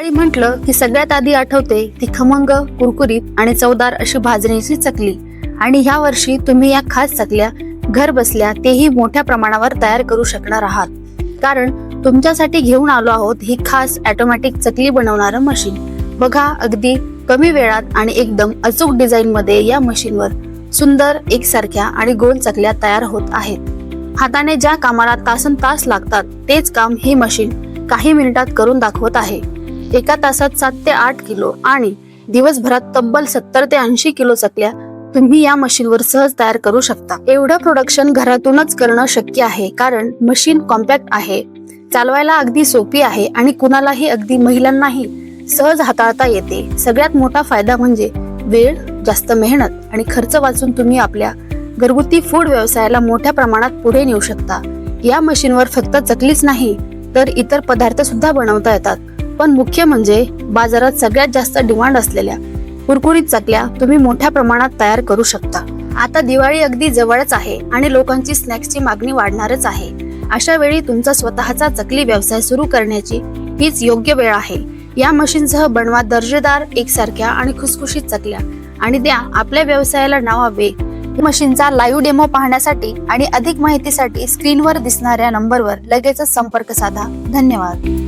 दिवाळी म्हटलं की सगळ्यात आधी आठवते ती खमंग कुरकुरीत आणि चवदार अशी भाजणीची चकली. आणि ह्या वर्षी तुम्ही या खास चकल्या घर बसल्या तेही मोठ्या प्रमाणावर तयार करू शकणार आहात. कारण तुमच्यासाठी घेऊन आलो आहोत ही खास ऑटोमॅटिक चकली बनवणारं मशीन बघा अगदी कमी वेळात आणि एकदम अचूक डिझाईन मध्ये या मशीनवर सुंदर एकसारख्या आणि गोल चकल्या तयार होत आहेत. हाताने ज्या कामाला तासन तास लागतात तेच काम ही मशीन काही मिनिटात करून दाखवत आहे. एका तासात सात ते आठ किलो आणि दिवसभरात तब्बल सत्तर ते ऐंशी किलो चकल्या तुम्ही या मशीनवर सहज तयार करू शकता. एवढं प्रोडक्शन घरातूनच करणं शक्य आहे कारण मशीन कॉम्पॅक्ट आहे चालवायला अगदी सोपी आहे आणि कुणालाही अगदी महिलांनाही सहज हाताळता येते. सगळ्यात मोठा फायदा म्हणजे वेळ जास्त मेहनत आणि खर्च वाचून तुम्ही आपल्या घरगुती फूड व्यवसायाला मोठ्या प्रमाणात पुढे नेऊ शकता. या मशीनवर फक्त चकलीच नाही तर इतर पदार्थ सुद्धा बनवता येतात. पण मुख्य म्हणजे बाजारात सगळ्यात जास्त डिमांड असलेल्या कुरकुरीत चकल्या तुम्ही मोठ्या प्रमाणात तयार करू शकता. आता दिवाळी अगदी जवळच आहे आणि लोकांची स्नॅक्सची मागणी वाढणारच आहे. अशा वेळी तुमचा स्वतःचा चकली व्यवसाय सुरू करण्याची हीच योग्य वेळ आहे. या मशीनसह बनवा दर्जेदार एकसारख्या आणि खुसखुशीत चकल्या आणि द्या आपल्या व्यवसायाला नावा वेग. मशीनचा लाईव्ह डेमो पाहण्यासाठी आणि अधिक माहितीसाठी स्क्रीनवर दिसणाऱ्या नंबरवर लगेचच संपर्क साधा. धन्यवाद.